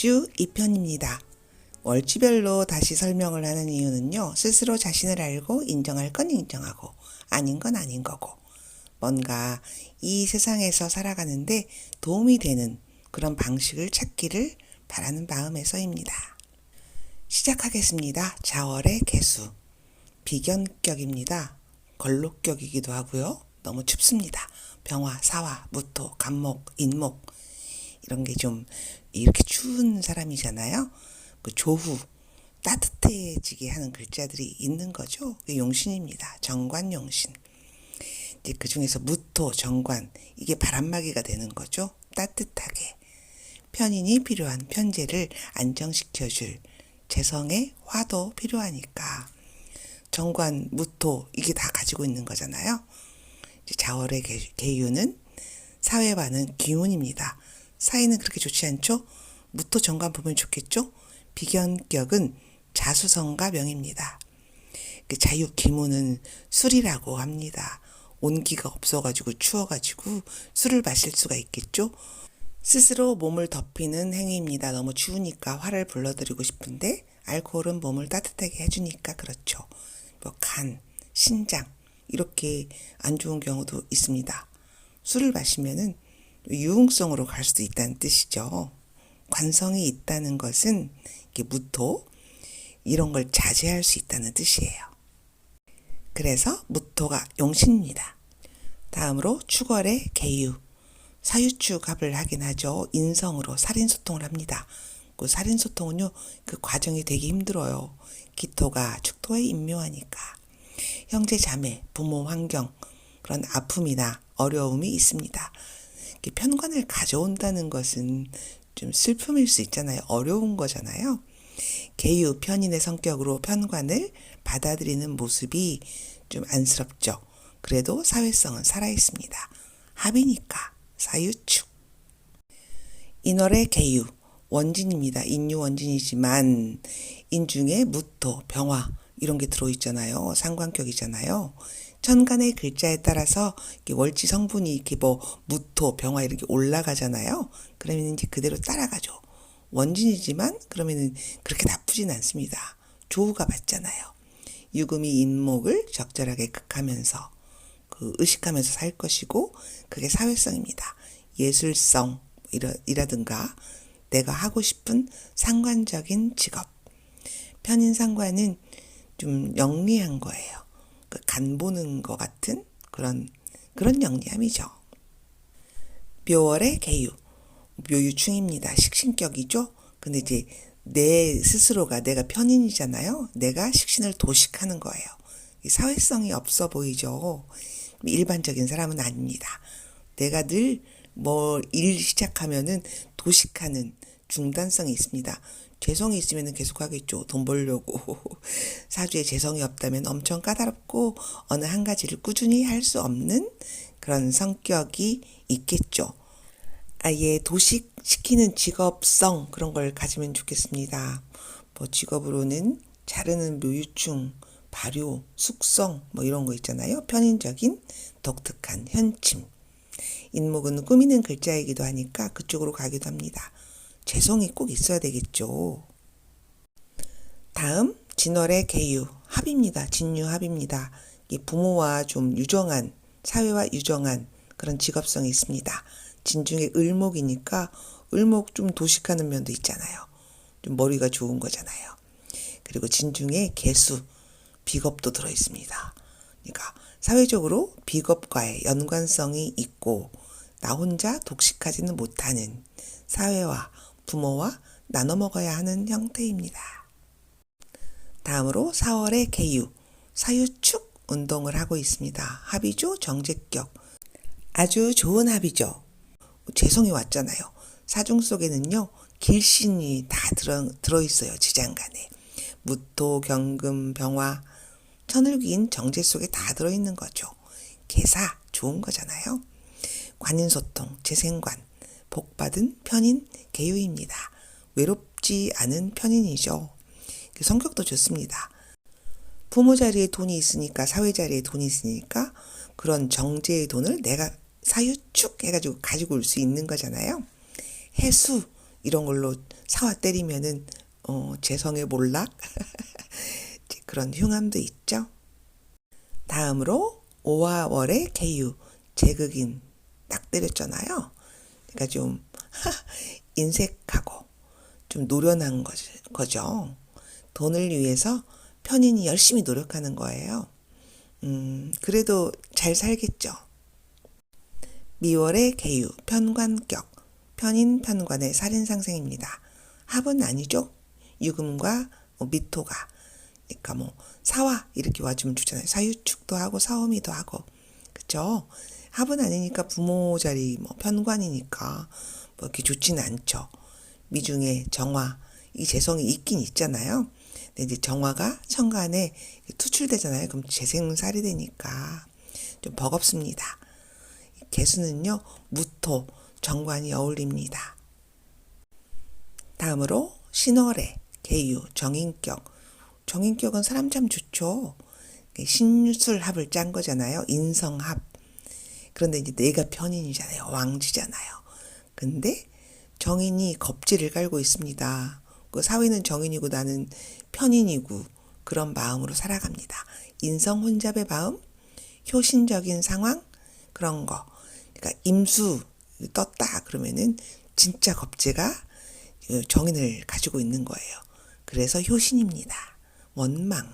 월주 2편입니다. 월주별로 다시 설명을 하는 이유는요, 스스로 자신을 알고 인정할 건 인정하고, 아닌 건 아닌 거고, 뭔가 이 세상에서 살아가는데 도움이 되는 그런 방식을 찾기를 바라는 마음에서입니다. 시작하겠습니다. 자월의 개수. 비견격입니다. 걸록격이기도 하고요. 너무 춥습니다. 병화, 사화, 무토, 간목, 인목 이런 게 좀 이렇게 추운 사람이잖아요. 그 조후 따뜻해지게 하는 글자들이 있는 거죠. 용신입니다. 정관 용신. 이제 그 중에서 무토, 정관 이게 바람막이가 되는 거죠. 따뜻하게 편인이 필요한 편제를 안정시켜줄 재성의 화도 필요하니까 정관, 무토 이게 다 가지고 있는 거잖아요. 이제 자월의 개- 개유는 사회와는 기운입니다. 사이는 그렇게 좋지 않죠? 무토 정관 보면 좋겠죠? 비견격은 자수성가 명입니다. 그 자유 기문은 술이라고 합니다. 온기가 없어가지고 추워가지고 술을 마실 수가 있겠죠? 스스로 몸을 덮이는 행위입니다. 너무 추우니까 화를 불러드리고 싶은데 알코올은 몸을 따뜻하게 해주니까 그렇죠. 뭐 간, 신장 이렇게 안 좋은 경우도 있습니다. 술을 마시면은 유흥성으로 갈 수도 있다는 뜻이죠. 관성이 있다는 것은 이게 무토 이런 걸 자제할 수 있다는 뜻이에요. 그래서 무토가 용신입니다. 다음으로 축월의 개유. 사유축합을 하긴 하죠. 인성으로 살인 소통을 합니다. 그 살인 소통은요, 그 과정이 되게 힘들어요. 기토가 축토에 임묘하니까. 형제 자매, 부모 환경, 그런 아픔이나 어려움이 있습니다. 편관을 가져온다는 것은 좀 슬픔일 수 있잖아요. 어려운 거잖아요. 개유, 편인의 성격으로 편관을 받아들이는 모습이 좀 안쓰럽죠. 그래도 사회성은 살아있습니다. 합이니까 사유축. 인월의 개유, 원진입니다. 인유 원진이지만 인중에 무토, 병화 이런 게 들어있잖아요. 상관격이잖아요. 천간의 글자에 따라서 월지 성분이 이렇게 뭐 무토, 병화 이렇게 올라가잖아요. 그러면 이제 그대로 따라가죠. 원진이지만 그러면은 그렇게 나쁘진 않습니다. 조우가 맞잖아요. 유금이 인목을 적절하게 극하면서 그 의식하면서 살 것이고 그게 사회성입니다. 예술성 이라, 이라든가 내가 하고 싶은 상관적인 직업. 편인 상관은 좀 영리한 거예요. 그간 보는 것 같은 그런 그런 영리함이죠. 묘월의 개유. 묘유충입니다. 식신격이죠. 근데 이제 내 스스로가 내가 편인이잖아요. 내가 식신을 도식하는 거예요. 이 사회성이 없어 보이죠. 일반적인 사람은 아닙니다. 내가 늘뭐일 시작하면은 도식하는 중단성이 있습니다. 재성이 있으면 계속 하겠죠. 돈 벌려고. 사주에 재성이 없다면 엄청 까다롭고 어느 한 가지를 꾸준히 할 수 없는 그런 성격이 있겠죠. 아예 도식시키는 직업성 그런 걸 가지면 좋겠습니다. 뭐 직업으로는 자르는 묘유충, 발효, 숙성 뭐 이런 거 있잖아요. 편인적인 독특한 현침. 인목은 꾸미는 글자이기도 하니까 그쪽으로 가기도 합니다. 재성이 꼭 있어야 되겠죠. 다음 진월의 개유 합입니다. 진유 합입니다. 이 부모와 좀 유정한 사회와 유정한 그런 직업성이 있습니다. 진중에 을목이니까 을목 좀 도식하는 면도 있잖아요. 좀 머리가 좋은 거잖아요. 그리고 진중에 개수 비겁도 들어 있습니다. 그러니까 사회적으로 비겁과의 연관성이 있고 나 혼자 독식하지는 못하는 사회와 부모와 나눠 먹어야 하는 형태입니다. 다음으로 4월의 개유, 사유축 운동을 하고 있습니다. 합이죠, 정제격. 아주 좋은 합이죠. 재성이 왔잖아요. 사중 속에는요, 길신이 다 들어, 들어있어요, 지장간에. 무토, 경금, 병화, 천을기인 정제 속에 다 들어있는 거죠. 개사, 좋은 거잖아요. 관인소통, 재생관, 복받은 편인, 개유입니다. 외롭지 않은 편인이죠. 그 성격도 좋습니다. 부모 자리에 돈이 있으니까 사회 자리에 돈이 있으니까 그런 정제의 돈을 내가 사유축 해가지고 가지고 올 수 있는 거잖아요. 해수 이런 걸로 사화 때리면은 어, 재성의 몰락 그런 흉함도 있죠. 다음으로 오와 월의 개유 제극인 딱 때렸잖아요. 그러니까 좀 인색하고 좀 노련한 거- 거죠. 돈을 위해서 편인이 열심히 노력하는 거예요. 음, 그래도 잘 살겠죠. 미월의 개유, 편관격, 편인 편관의 살인상생입니다. 합은 아니죠. 유금과 뭐 미토가. 그러니까 뭐 사화 이렇게 와주면 좋잖아요. 사유축도 하고 사오미도 하고. 그쵸? 합은 아니니까 부모 자리 뭐 편관이니까 뭐 이렇게 좋지는 않죠. 미중에 정화, 이 재성이 있긴 있잖아요. 근데 이제 정화가 천간에 투출되잖아요. 그럼 재생살이 되니까 좀 버겁습니다. 개수는요, 무토, 정관이 어울립니다. 다음으로 신월의 개유, 정인격. 정인격은 사람 참 좋죠. 신유술합을 짠 거잖아요. 인성합. 그런데 이제 내가 편인이잖아요. 왕지잖아요. 근데 정인이 겁지를 깔고 있습니다. 그 사위는 정인이고 나는 편인이고 그런 마음으로 살아갑니다. 인성 혼잡의 마음, 효신적인 상황 그런 거. 그러니까 임수 떴다 그러면은 진짜 겁재가 정인을 가지고 있는 거예요. 그래서 효신입니다. 원망.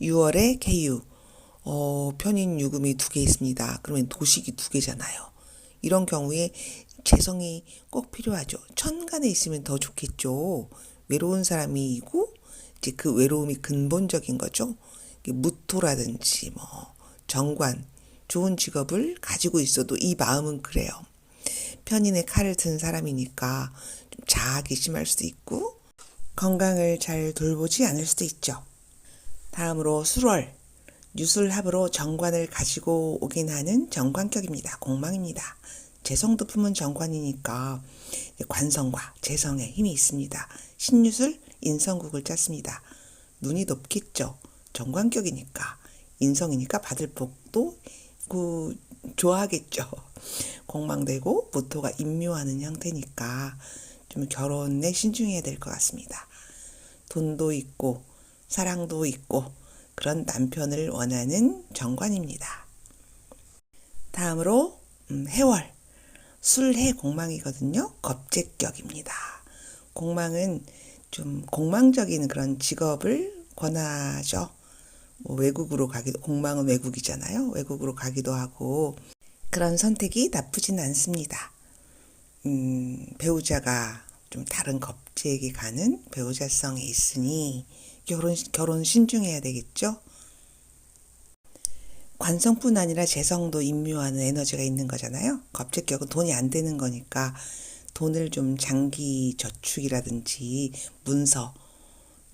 6월에 개유. 어, 편인 유금이 두 개 있습니다. 그러면 도식이 두 개잖아요. 이런 경우에 재성이 꼭 필요하죠. 천간에 있으면 더 좋겠죠. 외로운 사람이고 이제 그 외로움이 근본적인 거죠. 무토라든지 뭐 정관 좋은 직업을 가지고 있어도 이 마음은 그래요. 편인의 칼을 든 사람이니까 좀 자학이 심할 수도 있고 건강을 잘 돌보지 않을 수도 있죠. 다음으로 술월 유술합으로 정관을 가지고 오긴 하는 정관격입니다. 공망입니다. 재성도 품은 정관이니까 관성과 재성에 힘이 있습니다. 신유술 인성국을 짰습니다. 눈이 높겠죠. 정관격이니까 인성이니까 받을 복도 그 좋아하겠죠. 공망되고 모토가 임묘하는 형태니까 좀 결혼에 신중해야 될 것 같습니다. 돈도 있고 사랑도 있고 그런 남편을 원하는 정관입니다. 다음으로 음, 해월 술해 공망이거든요. 겁제격입니다. 공망은 좀 공망적인 그런 직업을 권하죠. 뭐 외국으로 가기도 공망은 외국이잖아요. 외국으로 가기도 하고 그런 선택이 나쁘진 않습니다. 음, 배우자가 좀 다른 겁제에게 가는 배우자성이 있으니 결혼 결혼 신중해야 되겠죠. 관성뿐 아니라 재성도 임묘하는 에너지가 있는 거잖아요. 겁제격은 돈이 안 되는 거니까 돈을 좀 장기 저축이라든지 문서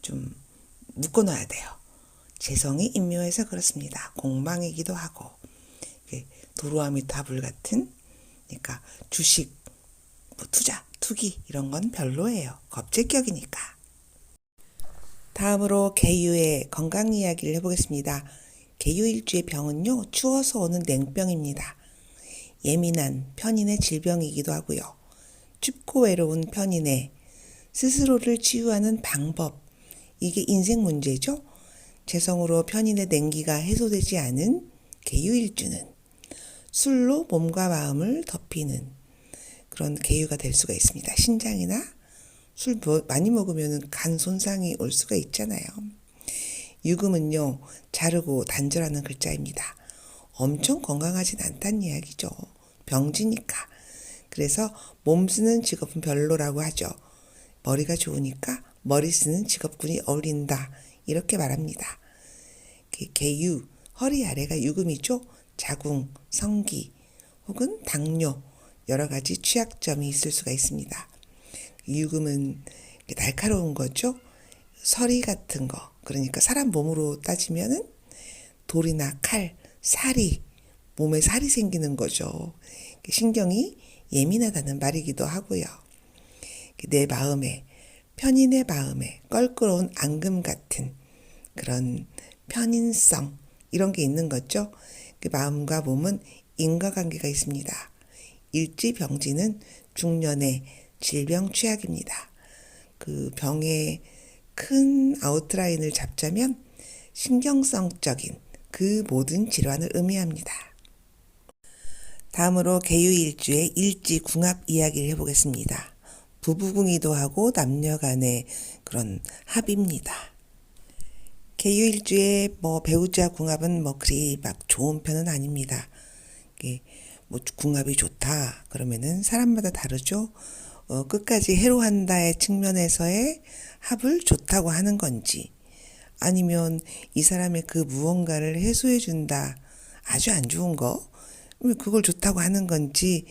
좀 묶어놔야 돼요. 재성이 임묘해서 그렇습니다. 공방이기도 하고 도루아미 타불 같은 그러니까 주식, 뭐 투자, 투기 이런 건 별로예요. 겁제격이니까. 다음으로 개유의 건강 이야기를 해보겠습니다. 개유일주의 병은요, 추워서 오는 냉병입니다. 예민한 편인의 질병이기도 하고요. 춥고 외로운 편인의 스스로를 치유하는 방법, 이게 인생 문제죠. 재성으로 편인의 냉기가 해소되지 않은 개유일주는 술로 몸과 마음을 덮이는 그런 개유가 될 수가 있습니다. 신장이나 술 많이 먹으면 간 손상이 올 수가 있잖아요. 유금은요, 자르고 단절하는 글자입니다. 엄청 건강하진 않다는 이야기죠. 병지니까. 그래서 몸 쓰는 직업은 별로라고 하죠. 머리가 좋으니까 머리 쓰는 직업군이 어울린다. 이렇게 말합니다. 개유, 허리 아래가 유금이죠. 자궁, 성기, 혹은 당뇨, 여러 가지 취약점이 있을 수가 있습니다. 유금은 날카로운 거죠. 서리 같은 거. 그러니까 사람 몸으로 따지면은 돌이나 칼, 살이, 몸에 살이 생기는 거죠. 신경이 예민하다는 말이기도 하고요. 내 마음에, 편인의 마음에 껄끄러운 앙금 같은 그런 편인성, 이런 게 있는 거죠. 그 마음과 몸은 인과관계가 있습니다. 일지병지는 중년에 질병 취약입니다. 그 병의 큰 아웃라인을 잡자면 신경성적인 그 모든 질환을 의미합니다. 다음으로 개유일주의 일지궁합 이야기를 해보겠습니다. 부부궁이도 하고 남녀 간의 그런 합입니다. 개유일주의 뭐 배우자 궁합은 뭐 그리 막 좋은 편은 아닙니다. 이게 뭐 궁합이 좋다 그러면은 사람마다 다르죠. 어, 끝까지 해로한다의 측면에서의 합을 좋다고 하는 건지 아니면 이 사람의 그 무언가를 해소해 준다 아주 안 좋은 거 그걸 좋다고 하는 건지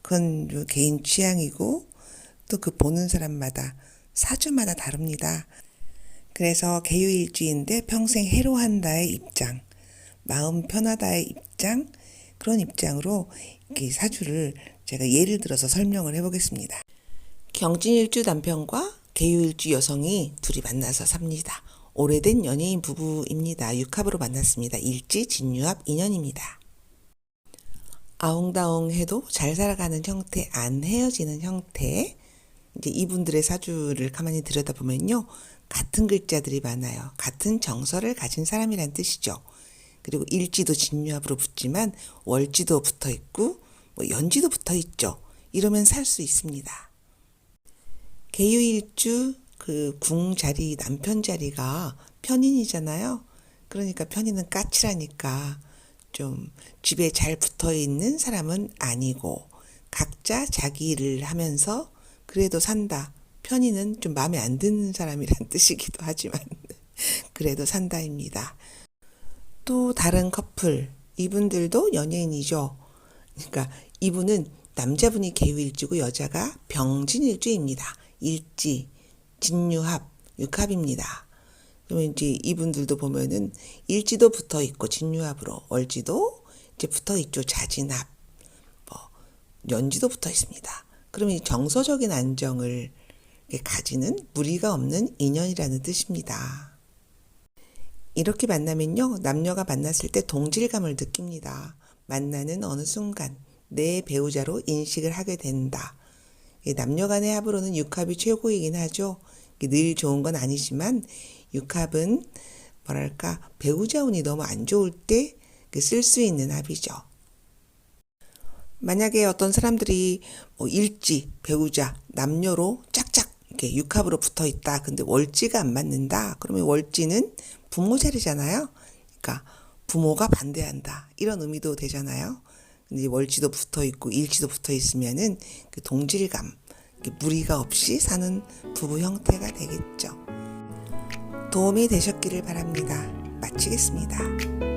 그건 요 개인 취향이고 또 그 보는 사람마다 사주마다 다릅니다. 그래서 개유일주인데 평생 해로한다의 입장, 마음 편하다의 입장, 그런 입장으로 이 사주를 제가 예를 들어서 설명을 해보겠습니다. 경진일주 남편과 개유일주 여성이 둘이 만나서 삽니다. 오래된 연예인 부부입니다. 육합으로 만났습니다. 일지 진유합 인연입니다. 아웅다웅해도 잘 살아가는 형태, 안 헤어지는 형태. 이제 이분들의 사주를 가만히 들여다보면요. 같은 글자들이 많아요. 같은 정서를 가진 사람이란 뜻이죠. 그리고 일지도 진유합으로 붙지만 월지도 붙어 있고 뭐 연지도 붙어 있죠. 이러면 살 수 있습니다. 개유일주 그 궁 자리 남편 자리가 편인이잖아요. 그러니까 편인은 까칠하니까 좀 집에 잘 붙어 있는 사람은 아니고 각자 자기 일을 하면서 그래도 산다. 편인은 좀 마음에 안 드는 사람이란 뜻이기도 하지만 그래도 산다입니다. 또 다른 커플 이분들도 연예인이죠. 그러니까 이분은 남자분이 개유일주고 여자가 병진일주입니다. 일지, 진유합, 육합입니다. 그러면 이제 이분들도 보면은 일지도 붙어 있고 진유합으로 월지도 이제 붙어 있죠. 자진합, 뭐 연지도 붙어 있습니다. 그러면 이 정서적인 안정을 가지는 무리가 없는 인연이라는 뜻입니다. 이렇게 만나면요, 남녀가 만났을 때 동질감을 느낍니다. 만나는 어느 순간 내 배우자로 인식을 하게 된다. 남녀 간의 합으로는 육합이 최고이긴 하죠. 늘 좋은 건 아니지만 육합은 뭐랄까 배우자 운이 너무 안 좋을 때 쓸 수 있는 합이죠. 만약에 어떤 사람들이 뭐 일지, 배우자, 남녀로 짝짝 이렇게 육합으로 붙어 있다. 근데 월지가 안 맞는다. 그러면 월지는 부모 자리잖아요. 그러니까 부모가 반대한다. 이런 의미도 되잖아요. 근데 월지도 붙어 있고 일지도 붙어 있으면은 그 동질감, 무리가 없이 사는 부부 형태가 되겠죠. 도움이 되셨기를 바랍니다. 마치겠습니다.